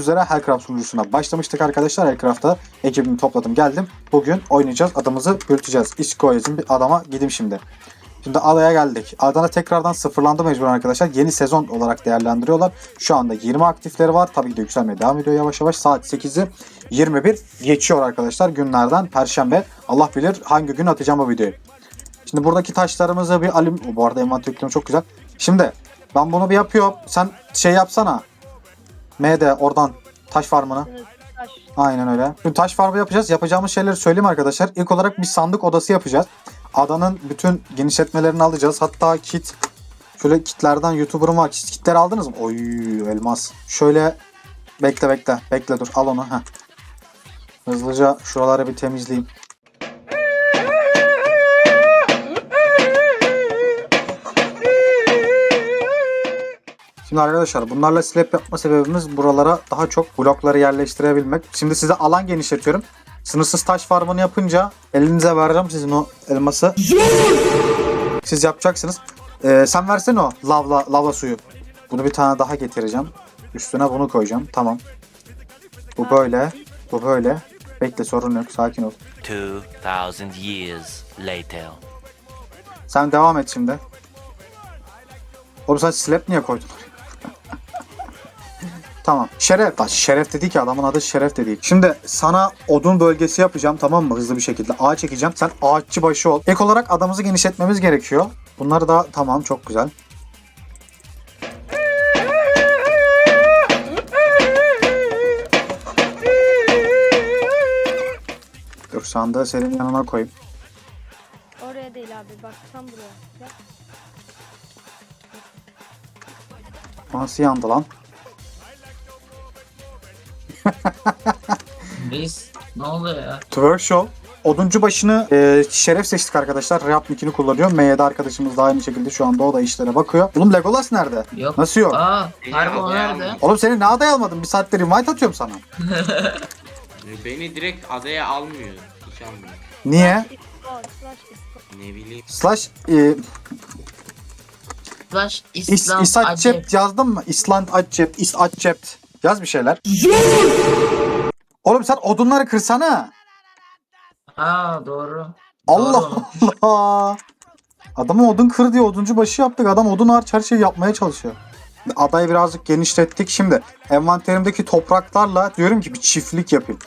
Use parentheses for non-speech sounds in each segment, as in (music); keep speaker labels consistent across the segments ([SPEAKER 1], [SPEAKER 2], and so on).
[SPEAKER 1] üzere Hellcraft sunucusuna başlamıştık arkadaşlar. Hellcraft'ta ekibimi topladım geldim. Bugün oynayacağız. Adamızı büyüteceğiz. İsko yazın bir adama gideyim şimdi. Şimdi adaya geldik. Adana tekrardan sıfırlandı mecburen arkadaşlar. Yeni sezon olarak değerlendiriyorlar. Şu anda 20 aktifleri var. Tabii ki de yükselmeye devam ediyor yavaş yavaş. Saat 8'i 21 geçiyor arkadaşlar günlerden. Perşembe. Allah bilir hangi gün atacağım bu videoyu. Şimdi buradaki taşlarımızı bir alayım. Bu arada envanter çok güzel. Şimdi ben bunu bir yapıyorum. Sen şey yapsana. M'de oradan taş
[SPEAKER 2] taş.
[SPEAKER 1] Aynen öyle. Şimdi taş farmı yapacağız. Yapacağımız şeyleri söyleyeyim arkadaşlar. İlk olarak bir sandık odası yapacağız. Adanın bütün genişletmelerini alacağız. Hatta kit şöyle kitlerden YouTuber'ım var. Kit, kitleri aldınız mı? Oy elmas. Şöyle bekle bekle. Bekle dur al onu. Heh. Hızlıca şuraları bir temizleyeyim. Şimdi arkadaşlar bunlarla slap yapma sebebimiz buralara daha çok blokları yerleştirebilmek. Şimdi size alan genişletiyorum. Sınırsız taş farmını yapınca elinize vereceğim sizin o elması. Siz yapacaksınız. Ee, sen versene o lavla, lava suyu. Bunu bir tane daha getireceğim. Üstüne bunu koyacağım. Tamam. Bu böyle. Bu böyle. Bekle sorun yok. Sakin ol.
[SPEAKER 3] 2,000 years later.
[SPEAKER 1] Sen devam et şimdi. Oğlum sen slap niye koydun oraya? Tamam. Şeref. Lan şeref dedi ki adamın adı Şeref dedi. Şimdi sana odun bölgesi yapacağım tamam mı? Hızlı bir şekilde. Ağaç çekeceğim. Sen ağaççı başı ol. Ek olarak adamımızı genişletmemiz gerekiyor. Bunları da tamam çok güzel. Dur sandığı senin yanına koyayım.
[SPEAKER 2] Oraya değil abi bak tam buraya. Bak.
[SPEAKER 1] Nasıl yandı lan?
[SPEAKER 4] Biz ne oluyor ya?
[SPEAKER 1] Twerk Show. Oduncu başını e, şeref seçtik arkadaşlar. Rap nickini kullanıyor. M'de arkadaşımız da aynı şekilde şu anda o da işlere bakıyor. Oğlum Legolas nerede?
[SPEAKER 4] Yok.
[SPEAKER 1] Nasıl yok?
[SPEAKER 4] Aa, harbi o nerede?
[SPEAKER 1] Oğlum seni ne adaya almadın? Bir saattir invite atıyorum sana.
[SPEAKER 5] Beni direkt adaya almıyor. Hiç almıyor.
[SPEAKER 1] Niye?
[SPEAKER 2] Slash slash slash.
[SPEAKER 5] Ne bileyim.
[SPEAKER 1] Slash e,
[SPEAKER 4] Flash
[SPEAKER 1] is,
[SPEAKER 4] İslam
[SPEAKER 1] İsat
[SPEAKER 4] Acep.
[SPEAKER 1] Cept yazdın mı? İsland Accept, İsat Cept. Yaz bir şeyler. Oğlum sen odunları kırsana.
[SPEAKER 4] Aa doğru.
[SPEAKER 1] Allah. Allah. Adamı odun kır diye oduncu başı yaptık. Adam odun harç her şeyi yapmaya çalışıyor. Adayı birazcık genişlettik. Şimdi envanterimdeki topraklarla diyorum ki bir çiftlik yapayım.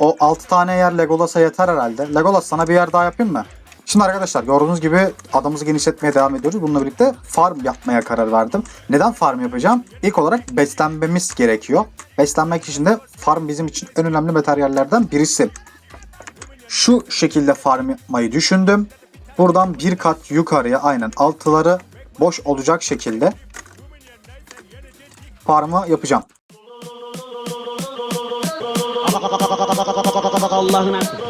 [SPEAKER 1] O 6 tane yer Legolas'a yeter herhalde. Legolas sana bir yer daha yapayım mı? Şimdi arkadaşlar gördüğünüz gibi adamımızı genişletmeye devam ediyoruz. Bununla birlikte farm yapmaya karar verdim. Neden farm yapacağım? İlk olarak beslenmemiz gerekiyor. Beslenmek için de farm bizim için en önemli materyallerden birisi şu şekilde farm yapmayı düşündüm. Buradan bir kat yukarıya aynen altıları boş olacak şekilde farmı yapacağım.
[SPEAKER 6] Allah'ına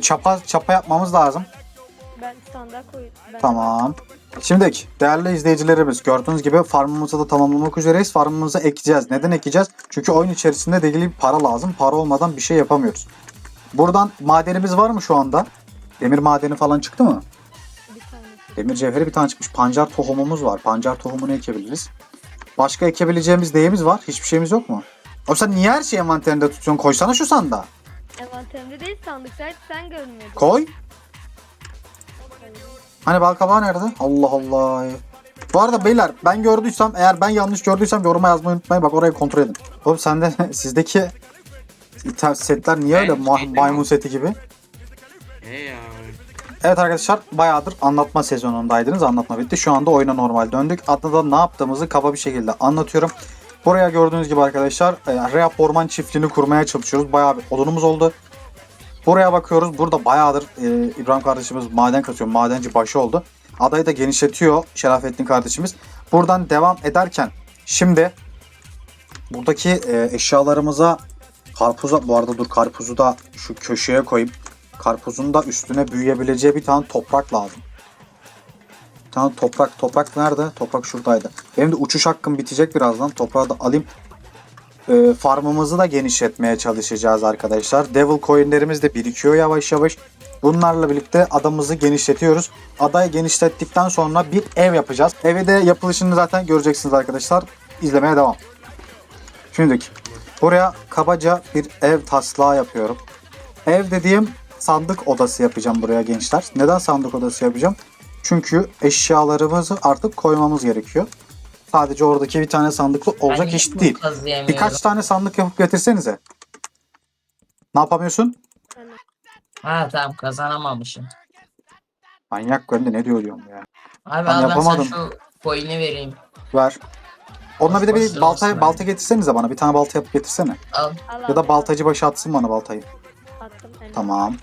[SPEAKER 1] Şimdi çapa çapa yapmamız lazım.
[SPEAKER 2] Ben standart koy. Ben
[SPEAKER 1] Tamam. Şimdi değerli izleyicilerimiz gördüğünüz gibi farmımızı da tamamlamak üzereyiz. Farmımızı ekeceğiz. Neden ekeceğiz? Çünkü oyun içerisinde deli bir para lazım. Para olmadan bir şey yapamıyoruz. Buradan madenimiz var mı şu anda? Demir madeni falan çıktı mı?
[SPEAKER 2] bir.
[SPEAKER 1] Demir cevheri bir tane çıkmış. Pancar tohumumuz var. Pancar tohumunu ekebiliriz. Başka ekebileceğimiz neyimiz var? Hiçbir şeyimiz yok mu? Abi sen niye her şeyi envanterinde tutuyorsun? Koysana şu sandığa.
[SPEAKER 2] Envanterimde değil sandıktaydı sen görmüyordun.
[SPEAKER 1] Koy. Hani bal kabağı nerede? Allah Allah. Bu arada beyler ben gördüysem eğer ben yanlış gördüysem yoruma yazmayı unutmayın. Bak orayı kontrol edin. Oğlum sende (laughs) sizdeki setler niye öyle ma-
[SPEAKER 5] şeyden
[SPEAKER 1] maymun seti gibi?
[SPEAKER 5] He ya.
[SPEAKER 1] Evet arkadaşlar bayağıdır anlatma sezonundaydınız. Anlatma bitti. Şu anda oyuna normal döndük. Adada ne yaptığımızı kaba bir şekilde anlatıyorum. Buraya gördüğünüz gibi arkadaşlar e, Reap Orman çiftliğini kurmaya çalışıyoruz. Bayağı bir odunumuz oldu. Buraya bakıyoruz. Burada bayağıdır e, İbrahim kardeşimiz maden kasıyor. Madenci başı oldu. Adayı da genişletiyor Şerafettin kardeşimiz. Buradan devam ederken şimdi buradaki e, eşyalarımıza karpuza bu arada dur karpuzu da şu köşeye koyayım. Karpuzun da üstüne büyüyebileceği bir tane toprak lazım. Tane toprak. Toprak nerede? Toprak şuradaydı. Benim de uçuş hakkım bitecek birazdan. Toprağı da alayım. Ee, farmımızı da genişletmeye çalışacağız arkadaşlar. Devil coinlerimiz de birikiyor yavaş yavaş. Bunlarla birlikte adamımızı genişletiyoruz. Adayı genişlettikten sonra bir ev yapacağız. Evi de yapılışını zaten göreceksiniz arkadaşlar. İzlemeye devam. Şimdiki buraya kabaca bir ev taslağı yapıyorum. Ev dediğim sandık odası yapacağım buraya gençler. Neden sandık odası yapacağım? Çünkü eşyalarımızı artık koymamız gerekiyor. Sadece oradaki bir tane sandıklı olacak
[SPEAKER 4] Ben
[SPEAKER 1] iş
[SPEAKER 4] hiç
[SPEAKER 1] değil. Birkaç tane sandık yapıp getirsenize. Ne yapamıyorsun?
[SPEAKER 4] Ha tamam kazanamamışım.
[SPEAKER 1] Manyak gönlü ne diyor diyorum ya.
[SPEAKER 4] Abi
[SPEAKER 1] Ben
[SPEAKER 4] al ben
[SPEAKER 1] yapamadım.
[SPEAKER 4] sana şu coin'i vereyim.
[SPEAKER 1] Ver. Onunla bir de bir balta
[SPEAKER 4] olsun
[SPEAKER 1] balta getirsenize bana. Bir tane balta yapıp getirsene.
[SPEAKER 4] Al.
[SPEAKER 2] al
[SPEAKER 1] Ya da baltacı başı atsın bana baltayı.
[SPEAKER 2] attım.
[SPEAKER 1] Tamam.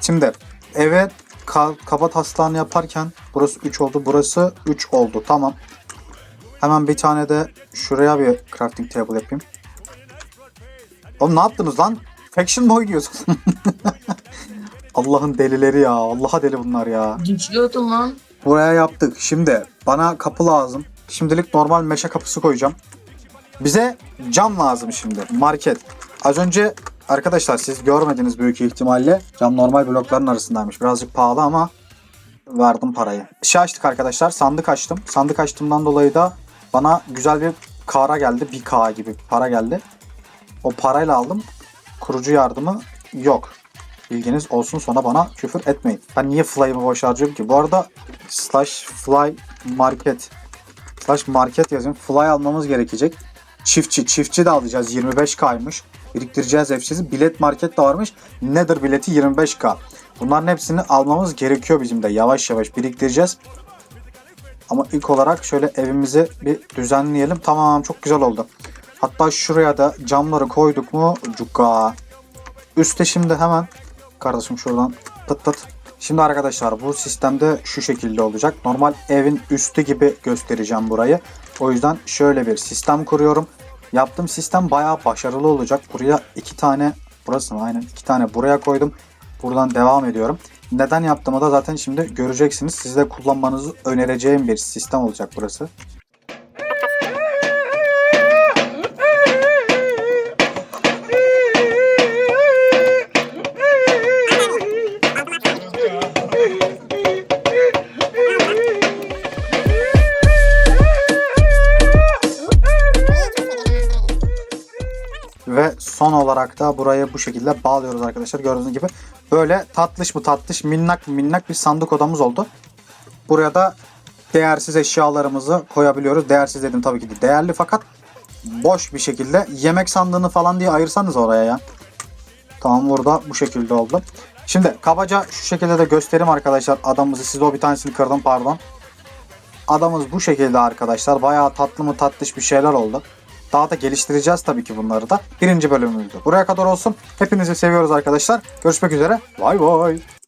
[SPEAKER 1] Şimdi eve ka- kaba taslağını yaparken burası 3 oldu. Burası 3 oldu. Tamam. Hemen bir tane de şuraya bir crafting table yapayım. Oğlum ne yaptınız lan? Faction mı oynuyorsun? (laughs) Allah'ın delileri ya. Allah'a deli bunlar ya.
[SPEAKER 4] Düşüyordum lan.
[SPEAKER 1] Buraya yaptık. Şimdi bana kapı lazım. Şimdilik normal meşe kapısı koyacağım. Bize cam lazım şimdi. Market. Az önce arkadaşlar siz görmediniz büyük ihtimalle. Cam normal blokların arasındaymış. Birazcık pahalı ama verdim parayı. Şey açtık arkadaşlar. Sandık açtım. Sandık açtığımdan dolayı da bana güzel bir kara geldi. Bir K gibi para geldi. O parayla aldım. Kurucu yardımı yok. Bilginiz olsun sonra bana küfür etmeyin. Ben niye fly'ımı boş harcıyorum ki? Bu arada slash fly market slash market yazıyorum. Fly almamız gerekecek. Çiftçi. Çiftçi de alacağız. 25K'ymış. Biriktireceğiz hepsini. Bilet market de varmış. Nether bileti 25K. Bunların hepsini almamız gerekiyor bizim de. Yavaş yavaş biriktireceğiz. Ama ilk olarak şöyle evimizi bir düzenleyelim. Tamam çok güzel oldu. Hatta şuraya da camları koyduk mu? Cukka. Üste şimdi hemen kardeşim şuradan tıt tıt. Şimdi arkadaşlar bu sistemde şu şekilde olacak. Normal evin üstü gibi göstereceğim burayı. O yüzden şöyle bir sistem kuruyorum. Yaptığım sistem bayağı başarılı olacak. Buraya iki tane burası mı? Aynen iki tane buraya koydum. Buradan devam ediyorum. Neden yaptığımı da zaten şimdi göreceksiniz. Size kullanmanızı önereceğim bir sistem olacak burası. Da burayı bu şekilde bağlıyoruz arkadaşlar. Gördüğünüz gibi böyle tatlış mı tatlış minnak mı minnak bir sandık odamız oldu. Buraya da değersiz eşyalarımızı koyabiliyoruz. Değersiz dedim tabii ki de değerli fakat boş bir şekilde yemek sandığını falan diye ayırsanız oraya ya. Tamam burada bu şekilde oldu. Şimdi kabaca şu şekilde de göstereyim arkadaşlar adamımızı. Size o bir tanesini kırdım pardon. Adamımız bu şekilde arkadaşlar. Bayağı tatlı mı tatlış bir şeyler oldu. Daha da geliştireceğiz tabii ki bunları da. Birinci bölümümüzde. Buraya kadar olsun. Hepinizi seviyoruz arkadaşlar. Görüşmek üzere. Bay bay.